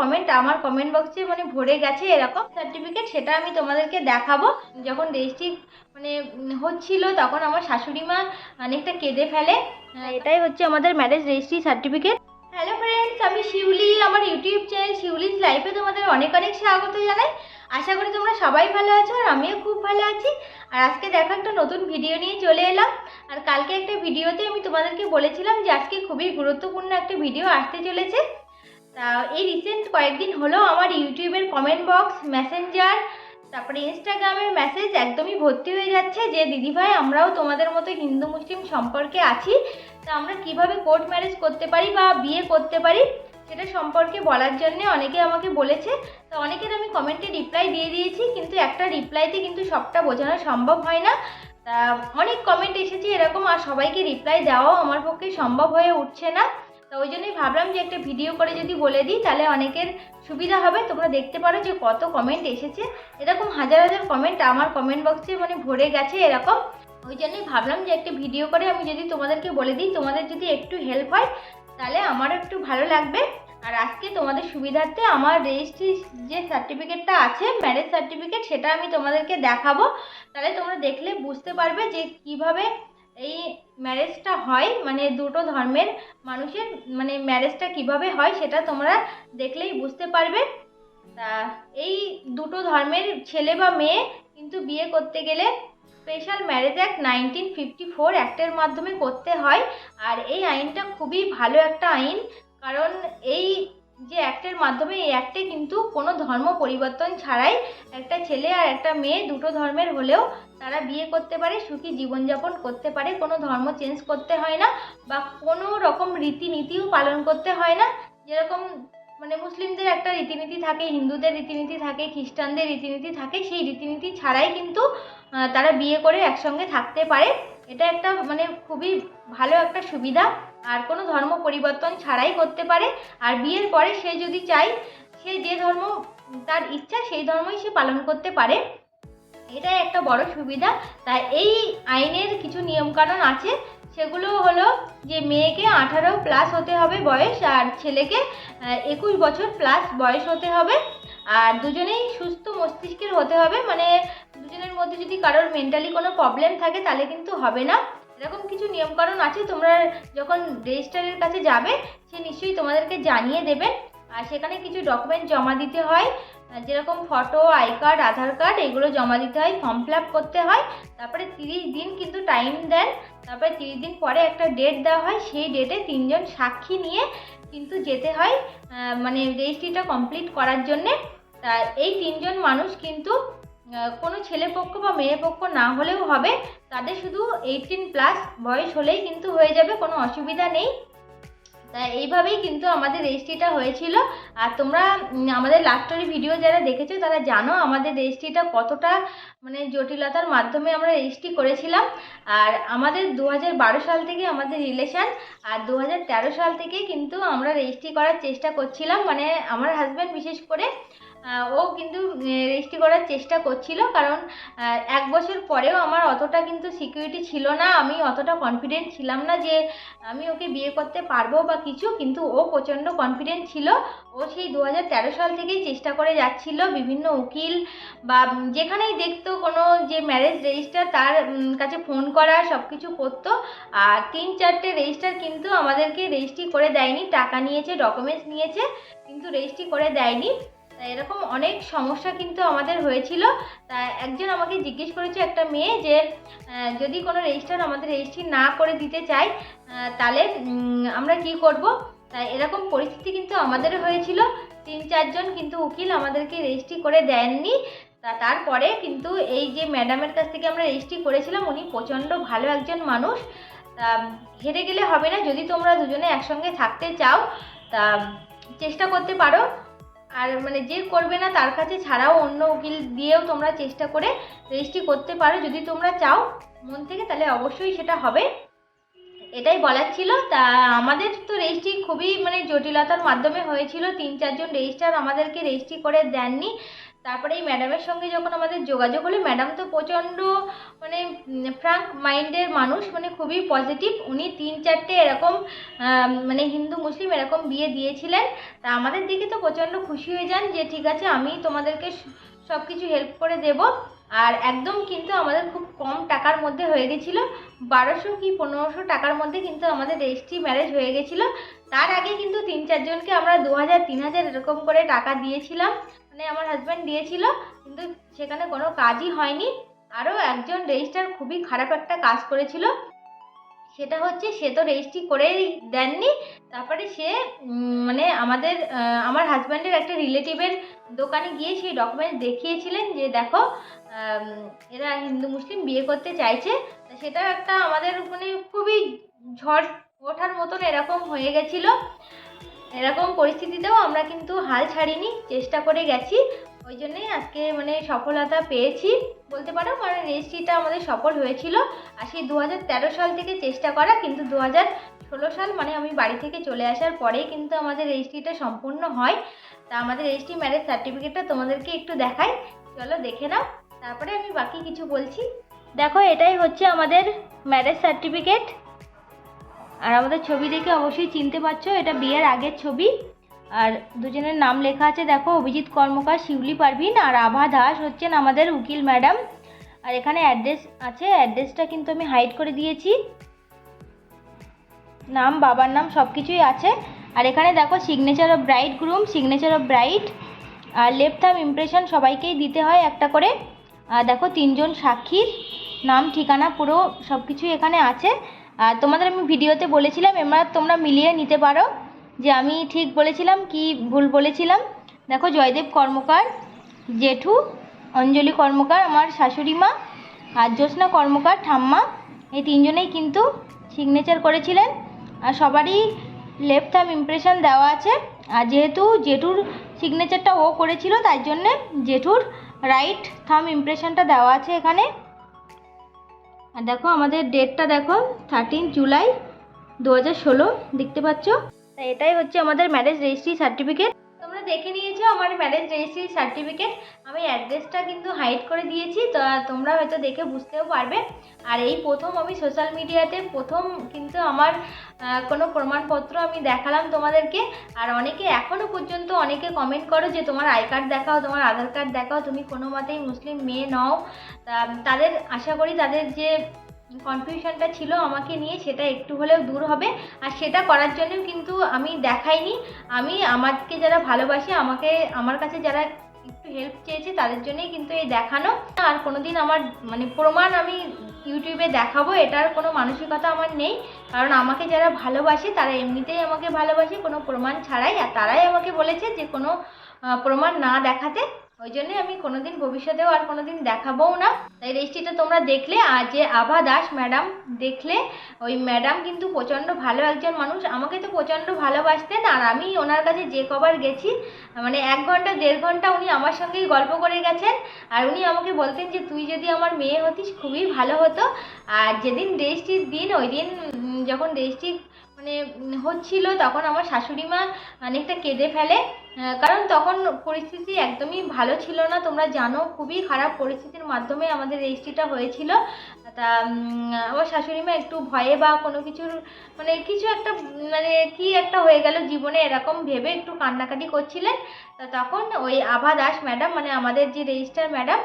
Comment আমার comment বক্সে মানে ভরে গেছে এরকম সার্টিফিকেট সেটা আমি তোমাদেরকে দেখাবো। যখন রেজিস্ট্রি মানে হচ্ছিল তখন আমার শাশুড়ি মা অনেকটা কেঁদে ফেলে। এটাই হচ্ছে আমাদের marriage registry certificate hello friends আমি শিউলি আমার ইউটিউব চ্যানেল শিউলিজ লাইফে তোমাদের অনেক অনেক স্বাগত জানাই। আশা করি তোমরা সবাই ভালো আছো আর আমিও খুব ভালো আছি। আর আজকে দেখো একটা নতুন ভিডিও নিয়ে চলে এলাম। আর কালকে একটা ভিডিওতে আমি তোমাদেরকে বলেছিলাম যে আজকে খুবই গুরুত্বপূর্ণ একটা ভিডিও আসতে চলেছে। এই রিসেন্ট কয়েকদিন হলো আমার ইউটিউবের কমেন্ট বক্স মেসেঞ্জার তারপরে ইনস্টাগ্রামের মেসেজ একদমই ভর্তি হয়ে যাচ্ছে যে দিদিভাই আমরাও তোমাদের মতো হিন্দু মুসলিম সম্পর্কে আছি। তা আমরা কীভাবে কোর্ট ম্যারেজ করতে পারি বা বিয়ে করতে পারি? সেটা সম্পর্কে বলার জন্য অনেকে আমাকে বলেছে। তো অনেকের আমি কমেন্টে রিপ্লাই দিয়ে দিয়েছি, কিন্তু একটা রিপ্লাইতে কিন্তু সবটা বোঝানো সম্ভব হয় না। তা অনেক কমেন্ট এসেছে এরকম, আর সবাইকে রিপ্লাই দেওয়াও আমার পক্ষে সম্ভব হয়ে উঠছে না। তো ওই জন্যই ভাবলাম যে একটা ভিডিও করে যদি বলে দিই, তাহলে অনেকের সুবিধা হবে। তোমরা দেখতে পারো যে কত কমেন্ট এসেছে। এরকম হাজার হাজার কমেন্ট আমার কমেন্ট বক্সে মানে ভরে গেছে এরকম। ওই জন্যই ভাবলাম যে একটা ভিডিও করে আমি যদি তোমাদেরকে বলে দিই, তোমাদের যদি একটু হেল্প হয়, তাহলে আমারও একটু ভালো লাগবে। আর আজকে তোমাদের সুবিধার্থে আমার রেজিস্ট্রি যে সার্টিফিকেটটা আছে ম্যারেজ সার্টিফিকেট সেটা আমি তোমাদেরকে দেখাবো। তাহলে তোমরা দেখলে বুঝতে পারবে যে কীভাবে এই ম্যারেজটা হয় মানে দুটো ধর্মের মানুষের মানে ম্যারেজটা কীভাবে হয় সেটা তোমরা দেখলেই বুঝতে পারবে। তা এই দুটো ধর্মের ছেলে বা মেয়ে কিন্তু বিয়ে করতে গেলে special marriage act nineteen fifty four অ্যাক্টের মাধ্যমে করতে হয়। আর এই আইনটা খুবই ভালো একটা আইন, কারণ এই যে অ্যাক্টের মাধ্যমে এই অ্যাক্টে কিন্তু কোনো ধর্ম পরিবর্তন ছাড়াই একটা ছেলে আর একটা মেয়ে দুটো ধর্মের হলেও তারা বিয়ে করতে পারে, সুখী জীবনযাপন করতে পারে, কোনো ধর্ম চেঞ্জ করতে হয় না বা কোনো রকম রীতিনীতিও পালন করতে হয় না। যেরকম মানে মুসলিমদের একটা রীতিনীতি থাকে, হিন্দুদের রীতিনীতি থাকে, খ্রিস্টানদের রীতিনীতি থাকে, সেই রীতিনীতি ছাড়াই কিন্তু তারা বিয়ে করে একসঙ্গে থাকতে পারে। এটা একটা মানে খুবই ভালো একটা সুবিধা। আর কোনো ধর্ম পরিবর্তন ছাড়াই করতে পারে। আর বিয়ের পরে সে যদি চায়, সে যে ধর্ম, তার ইচ্ছা, সেই ধর্মই সে পালন করতে পারে। এটাই একটা বড় সুবিধা। তাই এই আইনের কিছু নিয়মকানুন আছে। সেগুলো হলো যে মেয়েকে আঠারো প্লাস হতে হবে বয়স আর ছেলেকে একুশ বছর প্লাস বয়স হতে হবে। আর দুজনেই সুস্থ মস্তিষ্কের হতে হবে। মানে দুজনের মধ্যে যদি কারোর মেন্টালি কোনো প্রবলেম থাকে, তাহলে কিন্তু হবে না। এরকম কিছু নিয়মকানুন আছে, তোমরা যখন রেজিস্ট্রারের কাছে যাবে, সে নিশ্চয়ই তোমাদেরকে জানিয়ে দেবেন আর সেখানে কিছু ডকুমেন্ট জমা দিতে হয়। যেরকম photo I card Aadhaar card এগুলো জমা দিতে হয় ফর্ম ফিল করতে হয়। তারপরে তিরিশ দিন কিন্তু টাইম দেন। তারপরে তিরিশ দিন পরে একটা ডেট দেওয়া হয়, সেই ডেটে তিনজন সাক্ষী নিয়ে কিন্তু যেতে হয় মানে রেজিস্ট্রিটা কমপ্লিট করার জন্যে। তা এই তিনজন মানুষ কিন্তু কোনো ছেলে পক্ষ বা মেয়ে পক্ষ না হলেও হবে। তাদের শুধু এইটিন প্লাস বয়স হলেই কিন্তু হয়ে যাবে, কোনো অসুবিধা নেই। তা এইভাবেই কিন্তু আমাদের রেজিস্ট্রিটা হয়েছিল। আর তোমরা আমাদের লাস্টের ভিডিও যারা দেখেছ, তারা জানো আমাদের রেজিস্ট্রিটা কতটা মানে জটিলতার মাধ্যমে আমরা রেজিস্ট্রি করেছিলাম। আর আমাদের দু সাল থেকে আমাদের রিলেশান আর দু হাজার তেরো সাল থেকে কিন্তু আমরা রেজিস্ট্রি করার চেষ্টা করছিলাম। মানে আমার হাজব্যান্ড বিশেষ করে ও কিন্তু রেজিস্ট্রি করার চেষ্টা করছিল কারণ এক বছর পরেও আমার অতটা কিন্তু সিকিউরিটি ছিল না। আমি অতটা কনফিডেন্ট ছিলাম না যে আমি ওকে বিয়ে করতে পারব বা কিছু, কিন্তু ও প্রচণ্ড কনফিডেন্ট ছিল। ও সেই দু হাজার তেরো সাল থেকেই চেষ্টা করে যাচ্ছিল বিভিন্ন উকিল বা যেখানেই দেখতো কোনো যে ম্যারেজ রেজিস্টার তার কাছে ফোন করা সব কিছু করতো। আর তিন চারটে রেজিস্টার কিন্তু আমাদেরকে রেজিস্ট্রি করে দেয়নি, টাকা নিয়েছে ডকুমেন্টস নিয়েছে, কিন্তু রেজিস্ট্রি করে দেয়নি। তা এরকম অনেক সমস্যা কিন্তু আমাদের হয়েছিল। তা একজন আমাকে জিজ্ঞেস করেছে একটা মেয়ে যে যদি কোনো রেজিস্টার আমাদের রেজিস্ট্রি না করে দিতে চায় তাহলে আমরা কি করব? তা এরকম পরিস্থিতি কিন্তু আমাদের হয়েছিল। তিন চারজন কিন্তু উকিল আমাদেরকে রেজিস্ট্রি করে দেননি। তা তারপরে কিন্তু এই যে ম্যাডামের কাছ থেকে আমরা রেজিস্ট্রি করেছিলাম, উনি প্রচণ্ড ভালো একজন মানুষ। তা হেরে গেলে হবে না। যদি তোমরা দুজনে একসঙ্গে থাকতে চাও, তা চেষ্টা করতে পারো। আর মানে যে করবে না তার কাছে ছাড়াও অন্য উকিল দিয়েও তোমরা চেষ্টা করে রেজিস্ট্রি করতে পারো। যদি তোমরা চাও মন থেকে তাহলে অবশ্যই সেটা হবে। এটাই বলার ছিল। তা আমাদের তো রেজিস্ট্রি খুবই মানে জটিলতার মাধ্যমে হয়েছিল। তিন চারজন রেজিস্ট্রার আমাদেরকে রেজিস্ট্রি করে দেননি। তারপরে এই ম্যাডামের সঙ্গে যখন আমাদের যোগাযোগ হলো ম্যাডাম তো প্রচণ্ড মানে ফ্রাঙ্ক মাইন্ডের মানুষ মানে খুবই পজিটিভ উনি তিন চারটে এরকম মানে হিন্দু, মুসলিম এরকম বিয়ে দিয়েছিলেন। তা আমাদের দিকে তো প্রচণ্ড খুশি হয়ে যান যে, ঠিক আছে, আমি তোমাদেরকে সব কিছু হেল্প করে দেব। আর একদম কিন্তু আমাদের খুব কম টাকার মধ্যে হয়ে গেছিল। বারোশো কি পনেরোশো টাকার মধ্যে কিন্তু আমাদের রেজিস্ট্রি ম্যারেজ হয়ে গেছিল। তার আগে কিন্তু তিন চারজনকে আমরা দু হাজার, তিন হাজার এরকম করে টাকা দিয়েছিলাম। মানে আমার হাজব্যান্ড দিয়েছিল, কিন্তু সেখানে কোনো কাজই হয়নি। আরও একজন রেজিস্টার খুবই খারাপ একটা কাজ করেছিল। সেটা হচ্ছে সে তো রেজিস্ট্রি করেই দেননি। তারপরে সে মানে আমাদের আমার হাজব্যান্ডের একটা রিলেটিভের দোকানে গিয়ে সেই ডকুমেন্টস দেখিয়েছিলেন যে দেখো এরা হিন্দু মুসলিম বিয়ে করতে চাইছে। সেটা একটা আমাদের মানে খুবই ঝড় ওঠার মতন এরকম হয়ে গেছিল। এরকম পরিস্থিতিতেও আমরা কিন্তু হাল ছাড়িনি, চেষ্টা করে গেছি। ওই জন্যই আজকে মানে সফলতা পেয়েছি। বলতে পারো মানে রেজিস্ট্রিটা আমাদের সফল হয়েছিল। আর সেই দু হাজার তেরো সাল থেকে চেষ্টা করা, কিন্তু দু ষোলো সাল মানে আমি বাড়ি থেকে চলে আসার পরেই কিন্তু আমাদের রেজিস্ট্রিটা সম্পূর্ণ হয়। তা আমাদের রেজিস্ট্রি ম্যারেজ সার্টিফিকেটটা তোমাদেরকে একটু দেখাই। চলো দেখে নাও। তারপরে আমি বাকি কিছু বলছি। দেখো, এটাই হচ্ছে আমাদের ম্যারেজ সার্টিফিকেট আর আমাদের ছবি দেখে অবশ্যই চিনতে পারছ, এটা বিয়ের আগের ছবি। আর দুজনের নাম লেখা আছে, দেখো, অভিজিৎ কর্মকার, শিউলি পারভিন আর আভা দাস হচ্ছেন আমাদের উকিল ম্যাডাম। আর এখানে অ্যাড্রেস আছে, অ্যাড্রেসটা কিন্তু আমি হাইড করে দিয়েছি। নাম, বাবার নাম সব কিছুই আছে। আর এখানে দেখো signature of bride groom signature of bride R left thumb impression সবাইকেই দিতে হয় একটা করে। আর দেখো, তিনজন সাক্ষীর। নাম, ঠিকানা, পুরো সব কিছুই এখানে আছে। আর তোমাদের আমি ভিডিওতে বলেছিলাম, এবার তোমরা মিলিয়ে নিতে পারো যে আমি ঠিক বলেছিলাম কি ভুল বলেছিলাম। দেখো জয়দেব কর্মকার, জেঠু অঞ্জলি কর্মকার, আমার শাশুড়ি মা আর জ্যোৎস্না কর্মকার, ঠাম্মা, এই তিনজনেই কিন্তু সিগনেচার করেছিলেন। আর সবারই লেফট থাম ইমপ্রেশন দেওয়া আছে। আর যেহেতু জেঠুর সিগনেচারটা ও করেছিল, তাই জন্যে জেঠুর রাইট থাম ইমপ্রেশনটা দেওয়া আছে এখানে। আর দেখো আমাদের ডেটটা দেখো থার্টিন জুলাই দু হাজার ষোলো, দেখতে পাচ্ছ? তা এটাই হচ্ছে আমাদের ম্যারেজ রেজিস্ট্রি সার্টিফিকেট দেখে নিয়েছো আমার ম্যারেজ রেজিস্ট্রি সার্টিফিকেট আমি অ্যাড্রেসটা কিন্তু হাইড করে দিয়েছি, তো তোমরা হয়তো দেখে বুঝতেও পারবে। আর এই প্রথম আমি সোশ্যাল মিডিয়াতে প্রথম কিন্তু আমার কোনো প্রমাণপত্র আমি দেখালাম তোমাদেরকে। আর অনেকে এখনও পর্যন্ত অনেকে কমেন্ট করো যে তোমার আই কার্ড দেখাও, তোমার আধার কার্ড দেখাও, তুমি কোনো মতেই মুসলিম মেয়ে নও। তাদের, আশা করি তাদের যে কনফিউশনটা ছিল আমাকে নিয়ে, সেটা একটু হলেও দূর হবে। আর সেটা করার জন্যও কিন্তু আমি দেখাইনি। আমি আমাকে যারা ভালোবাসে, আমাকে, আমার কাছে যারা একটু হেল্প চেয়েছে, তাদের জন্যই কিন্তু এই দেখানো। আর কোনোদিন আমার মানে প্রমাণ আমি ইউটিউবে দেখাবো, এটার কোনো মানসিকতা আমার নেই। কারণ আমাকে যারা ভালোবাসে, তারা এমনিতেই আমাকে ভালোবাসে, কোনো প্রমাণ ছাড়াই। আর তারাই আমাকে বলেছে যে কোনো প্রমাণ না দেখাতে। ওই জন্যে আমি কোনোদিন ভবিষ্যতেও আর কোনোদিন দেখাবোও না। তাই রেজিস্ট্রিটা তোমরা দেখলে, আর যে আভা দাস ম্যাডাম দেখলে, ওই ম্যাডাম কিন্তু প্রচণ্ড ভালো একজন মানুষ। আমাকে তো প্রচণ্ড ভালোবাসতেন, আর আমি ওনার কাছে যে কবার গেছি মানে এক ঘণ্টা, দেড় ঘণ্টা উনি আমার সঙ্গেই গল্প করে গেছেন, আর উনি আমাকে বলতেন যে, তুই যদি আমার মেয়ে হতিস, খুবই ভালো হতো। আর যেদিন রেজিস্ট্রির দিন, ওই দিন যখন রেজিস্ট্রি মানে হচ্ছিল তখন আমার শাশুড়ি মা অনেকটা কেঁদে ফেলে। কারণ তখন পরিস্থিতি একদমই ভালো ছিল না। তোমরা জানো, খুবই খারাপ পরিস্থিতির মাধ্যমে আমাদের রেজিস্ট্রিটা হয়েছিল। তা আমার শাশুড়ি মা একটু ভয়ে বা কোনো কিছুর মানে কিছু একটা মানে কি একটা হয়ে গেল জীবনে এরকম ভেবে একটু কান্নাকাটি করছিলেন। তা তখন ওই আভা দাস ম্যাডাম মানে আমাদের যে রেজিস্টার ম্যাডাম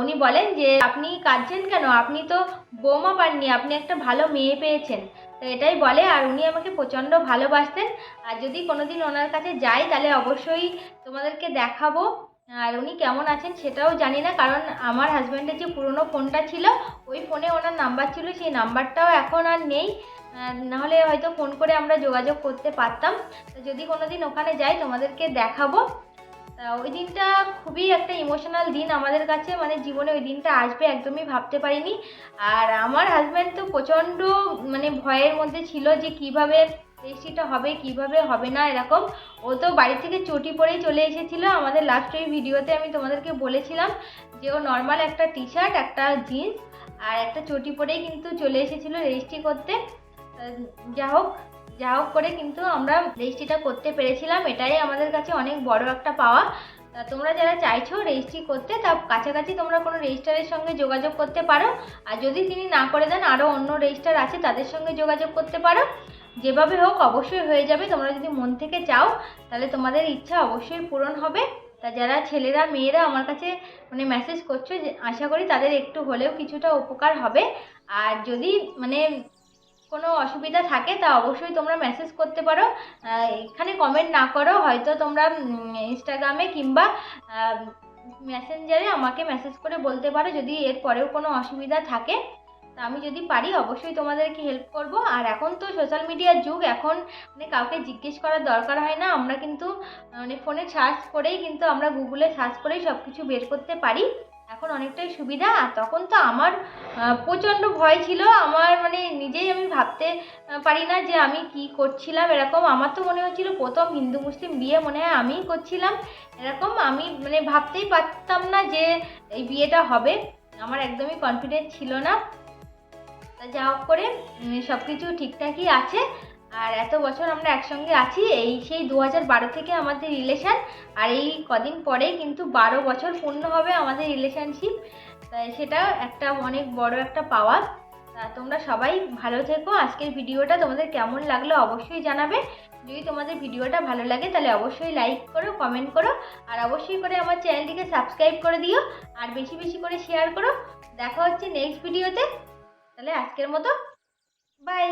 উনি বলেন যে, আপনি কাঁদছেন কেন? আপনি তো বৌমা পাননি, আপনি একটা ভালো মেয়ে পেয়েছেন। তো এটাই বলে, আর উনি আমাকে প্রচণ্ড ভালোবাসতেন। আর যদি কোনোদিন ওনার কাছে যাই, তাহলে অবশ্যই তোমাদেরকে দেখাবো। আর উনি কেমন আছেন সেটাও জানি না, কারণ আমার হাজব্যান্ডের যে পুরনো ফোনটা ছিল, ওই ফোনে ওনার নাম্বার ছিল, সেই নাম্বারটাও এখন আর নেই। নাহলে হয়তো ফোন করে আমরা যোগাযোগ করতে পারতাম। তো যদি কোনোদিন ওখানে যাই, তোমাদেরকে দেখাবো। ওই দিনটা খুবই একটা ইমোশনাল দিন আমাদের কাছে। মানে জীবনে ওই দিনটা আসবে একদমই ভাবতে পারিনি। আর আমার হাজব্যান্ড তো প্রচণ্ড মানে ভয়ের মধ্যে ছিল যে কীভাবে রেজিস্ট্রিটা হবে, কীভাবে হবে না এরকম। ও তো বাড়ি থেকে চটি পরেই চলে এসেছিল। আমাদের লাস্ট ওই ভিডিওতে আমি তোমাদেরকে বলেছিলাম যে ও নর্মাল একটা টি শার্ট একটা জিন্স আর একটা চটি পরেই কিন্তু চলে এসেছিল রেজিস্ট্রি করতে। যা হোক যা হোক করে কিন্তু আমরা রেজিস্ট্রিটা করতে পেরেছিলাম, এটাই আমাদের কাছে অনেক বড় একটা পাওয়া। তা তোমরা যারা চাইছো রেজিস্ট্রি করতে, তা কাছাকাছি তোমরা কোনো রেজিস্টারের সঙ্গে যোগাযোগ করতে পারো। আর যদি তিনি না করে দেন আরও অন্য রেজিস্টার আছে, তাদের সঙ্গে যোগাযোগ করতে পারো। যেভাবে হোক, অবশ্যই হয়ে যাবে। তোমরা যদি মন থেকে চাও, তাহলে তোমাদের ইচ্ছা অবশ্যই পূরণ হবে। তা যারা ছেলেরা, মেয়েরা আমার কাছে মানে মেসেজ করছ আশা করি তাদের একটু হলেও কিছুটা উপকার হবে। আর যদি মানে কোনো অসুবিধা থাকে, তা অবশ্যই তোমরা মেসেজ করতে পারো। এখানে কমেন্ট না করো, হয়তো তোমরা ইনস্টাগ্রামে কিংবা মেসেঞ্জারে আমাকে মেসেজ করে বলতে পারো, যদি এর পরেও কোনো অসুবিধা থাকে। তা আমি যদি পারি, অবশ্যই তোমাদেরকে হেল্প করব। আর এখন তো সোশ্যাল মিডিয়ার যুগ, এখন মানে কাউকে জিজ্ঞেস করার দরকার হয় না। আমরা কিন্তু মানে ফোনে সার্চ করেই কিন্তু আমরা গুগলে সার্চ করেই সব কিছু বের করতে পারি। এখন অনেকটাই সুবিধা আর তখন তো আমার প্রচণ্ড ভয় ছিল। আমার মানে নিজেই আমি ভাবতে পারি না যে আমি কি করছিলাম এরকম। আমার তো মনে হচ্ছিল প্রথম হিন্দু মুসলিম বিয়ে মনে হয় আমিই করছিলাম। এরকম আমি মানে ভাবতেই পারতাম না যে এই বিয়েটা হবে। আমার একদমই কনফিডেন্স ছিল না। তা যা হোক করে সব কিছু ঠিকঠাকই আছে। আর এত বছর আমরা একসঙ্গে আছি, এই সেই দু হাজার বারো থেকে আমাদের রিলেশান আর এই কদিন পরেই কিন্তু বারো বছর পূর্ণ হবে আমাদের রিলেশনশিপ তাই সেটা একটা অনেক বড় একটা পাওয়া তোমরা সবাই ভালো থেকো। আজকের ভিডিওটা তোমাদের কেমন লাগল অবশ্যই জানাবে। যদি তোমাদের ভিডিওটা ভালো লাগে তাহলে অবশ্যই লাইক করো কমেন্ট করো, আর অবশ্যই করে আমার চ্যানেলটিকে সাবস্ক্রাইব করে দিও, আর বেশি বেশি করে শেয়ার করো। দেখা হচ্ছে নেক্সট ভিডিওতে তাহলে আজকের মতো বাই